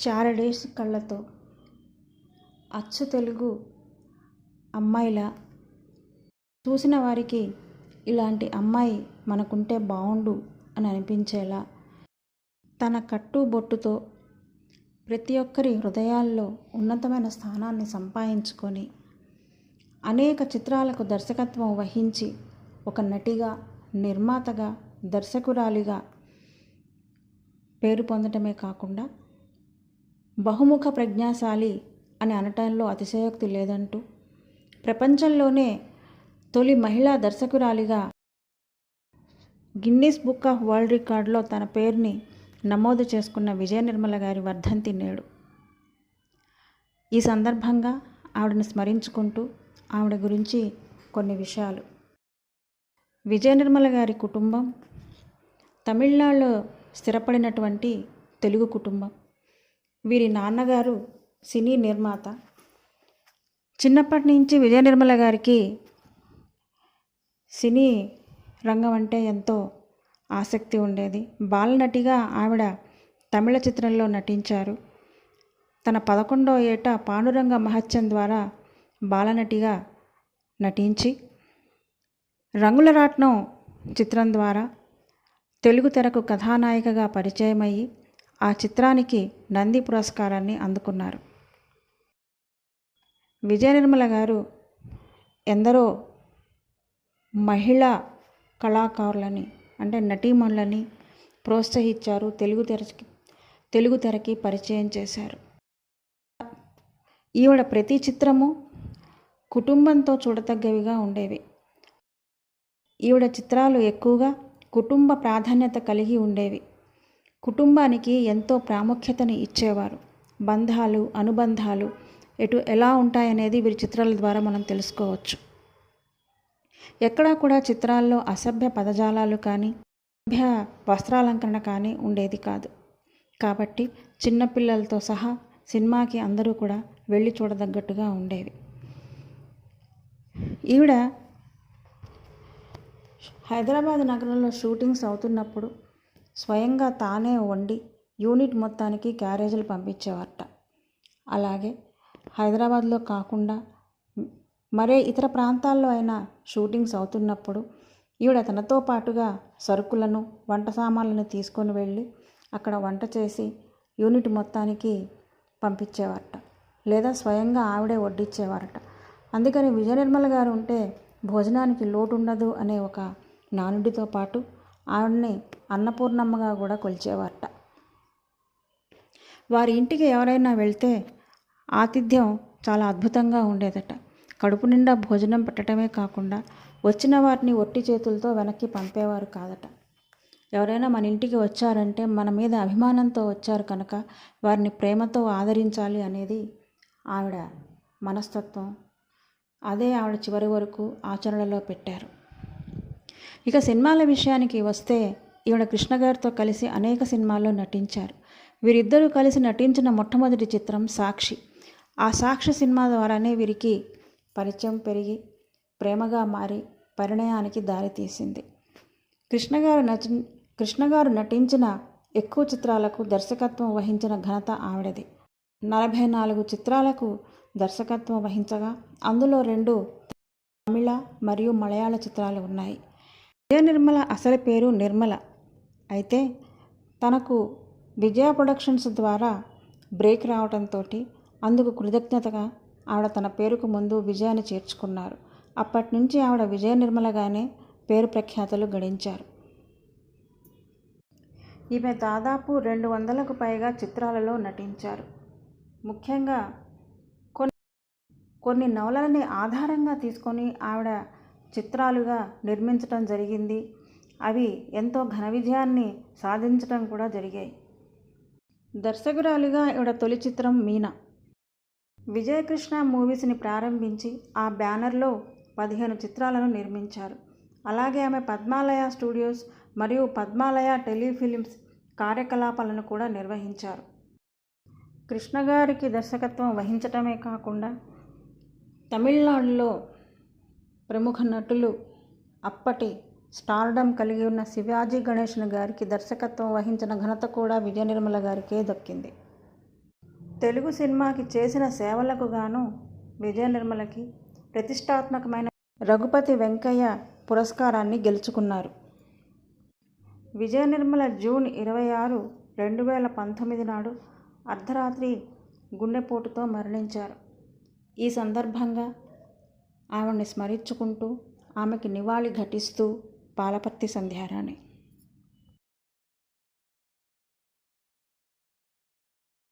చారడేసి కళ్ళతో. అచ్చు తెలుగు అమ్మాయిలా. చూసిన వారికి ఇలాంటి అమ్మాయి మనకుంటే బాగుండు అని అనిపించేలా. తన కట్టు బొట్టుతో ప్రతి ఒక్కరి హృదయాల్లో ఉన్నతమైన స్థానాన్ని సంపాదించుకొని అనేక చిత్రాలకు దర్శకత్వం వహించి ఒక నటిగా నిర్మాతగా దర్శకురాలిగా పేరు పొందటమే కాకుండా బహుముఖ ప్రజ్ఞాశాలి అని అనటంలో అతిశయోక్తి లేదంటూ ప్రపంచంలోనే తొలి మహిళా దర్శకురాలిగా గిన్నీస్ బుక్ ఆఫ్ వరల్డ్ రికార్డులో తన పేరుని నమోదు చేసుకున్న విజయ నిర్మల గారి వర్ధంతి నేడు. ఈ సందర్భంగా ఆవిడని స్మరించుకుంటూ ఆవిడ గురించి కొన్ని విషయాలు. విజయ నిర్మల గారి కుటుంబం తమిళనాడులో స్థిరపడినటువంటి తెలుగు కుటుంబం. వీరి నాన్నగారు సినీ నిర్మాత. చిన్నప్పటి నుంచి విజయ నిర్మల గారికి సినీ రంగం అంటే ఎంతో ఆసక్తి ఉండేది. బాలనటిగా ఆవిడ తమిళ చిత్రంలో నటించారు. తన పదకొండో ఏట పాండురంగ మహత్యం ద్వారా బాలనటిగా నటించి రంగుల రాట్నం చిత్రం ద్వారా తెలుగు తెరకు కథానాయికగా పరిచయమయ్యి ఆ చిత్రానికి నంది పురస్కారాన్ని అందుకున్నారు. విజయ నిర్మల గారు ఎందరో మహిళా కళాకారులని అంటే నటీమణులని ప్రోత్సహించారు తెలుగు తెరకి తెలుగు తెరకి పరిచయం చేశారు. ఈవిడ ప్రతి చిత్రము కుటుంబంతో చూడతగ్గవిగా ఉండేవి. ఈవిడ చిత్రాలు ఎక్కువగా కుటుంబ ప్రాధాన్యత కలిగి ఉండేవి. కుటుంబానికి ఎంతో ప్రాముఖ్యతని ఇచ్చేవారు. బంధాలు అనుబంధాలు ఎటు ఎలా ఉంటాయనేది వీరి చిత్రాల ద్వారా మనం తెలుసుకోవచ్చు. ఎక్కడా కూడా చిత్రాల్లో అసభ్య పదజాలాలు కానీ అసభ్య వస్త్రాలంకరణ కానీ ఉండేది కాదు. కాబట్టి చిన్నపిల్లలతో సహా సినిమాకి అందరూ కూడా వెళ్ళి చూడదగ్గట్టుగా ఉండేవి. ఈవిడ హైదరాబాద్ నగరంలో షూటింగ్స్ అవుతున్నప్పుడు స్వయంగా తానే వండి యూనిట్ మొత్తానికి క్యారేజీలు పంపించేవారట. అలాగే హైదరాబాద్లో కాకుండా మరే ఇతర ప్రాంతాల్లో అయినా షూటింగ్స్ అవుతున్నప్పుడు ఈవిడ తనతో పాటుగా సరుకులను వంట సామాన్లను తీసుకొని వెళ్ళి అక్కడ వంట చేసి యూనిట్ మొత్తానికి పంపించేవారట. లేదా స్వయంగా ఆవిడే వడ్డించేవారట అందుకని విజయ నిర్మల గారు ఉంటే భోజనానికి లోటు ఉండదు అనే ఒక నానుడితో పాటు ఆవిడని అన్నపూర్ణమ్మగా కూడా కొలిచేవారట. వారి ఇంటికి ఎవరైనా వెళ్తే ఆతిథ్యం చాలా అద్భుతంగా ఉండేదట. కడుపు నిండా భోజనం పెట్టడమే కాకుండా వచ్చిన వారిని ఒట్టి చేతులతో వెనక్కి పంపేవారు కాదట. ఎవరైనా మన ఇంటికి వచ్చారంటే మన మీద అభిమానంతో వచ్చారు కనుక వారిని ప్రేమతో ఆదరించాలి అనేది ఆవిడ మనస్తత్వం. అదే ఆవిడ చివరి వరకు ఆచరణలో పెట్టారు. ఇక సినిమాల విషయానికి వస్తే ఈవిడ కృష్ణ గారితో కలిసి అనేక సినిమాల్లో నటించారు. వీరిద్దరూ కలిసి నటించిన మొట్టమొదటి చిత్రం సాక్షి. ఆ సాక్షి సినిమా ద్వారానే వీరికి పరిచయం పెరిగి ప్రేమగా మారి పరిణయానికి దారితీసింది కృష్ణగారు నటి కృష్ణగారు నటించిన ఎక్కువ చిత్రాలకు దర్శకత్వం వహించిన ఘనత ఆవిడది. నలభై నాలుగు చిత్రాలకు దర్శకత్వం వహించగా అందులో రెండు తమిళ మరియు మలయాళ చిత్రాలు ఉన్నాయి. విజయ నిర్మల అసలు పేరు నిర్మల. అయితే తనకు విజయ ప్రొడక్షన్స్ ద్వారా బ్రేక్ రావడంతో అందుకు కృతజ్ఞతగా ఆవిడ తన పేరుకు ముందు విజయాన్ని చేర్చుకున్నారు. అప్పటి నుంచి ఆవిడ విజయ నిర్మలగానే పేరు ప్రఖ్యాతలు గడించారు. ఈమె దాదాపు రెండు వందలకు పైగా చిత్రాలలో నటించారు. ముఖ్యంగా కొన్ని కొన్ని నవలలని ఆధారంగా తీసుకొని ఆవిడ చిత్రాలుగా నిర్మించడం జరిగింది. అవి ఎంతో ఘన విజయాన్ని సాధించడం కూడా జరిగాయి. దర్శకురాలిగా ఈవిడ తొలి చిత్రం మీనా. విజయకృష్ణ మూవీస్ని ప్రారంభించి ఆ బ్యానర్లో పదిహేను చిత్రాలను నిర్మించారు. అలాగే ఆమె పద్మాలయ స్టూడియోస్ మరియు పద్మాలయ టెలిఫిలిమ్స్ కార్యకలాపాలను కూడా నిర్వహించారు. కృష్ణ గారికి దర్శకత్వం వహించటమే కాకుండా తమిళనాడులో ప్రముఖ నటులు అప్పటి స్టార్డమ్ కలిగి ఉన్న శివాజీ గణేషన్ గారికి దర్శకత్వం వహించిన ఘనత కూడా విజయ నిర్మల గారికే దక్కింది. తెలుగు సినిమాకి చేసిన సేవలకు గాను విజయ నిర్మలకి ప్రతిష్టాత్మకమైన రఘుపతి వెంకయ్య పురస్కారాన్ని గెలుచుకున్నారు. విజయ నిర్మల జూన్ ఇరవై ఆరు రెండు వేల పంతొమ్మిది నాడు అర్ధరాత్రి గుండెపోటుతో మరణించారు. ఈ సందర్భంగా ఆవిడ్ని స్మరించుకుంటూ ఆమెకి నివాళి ఘటిస్తూ పాలపర్తి సంధ్యారాణి.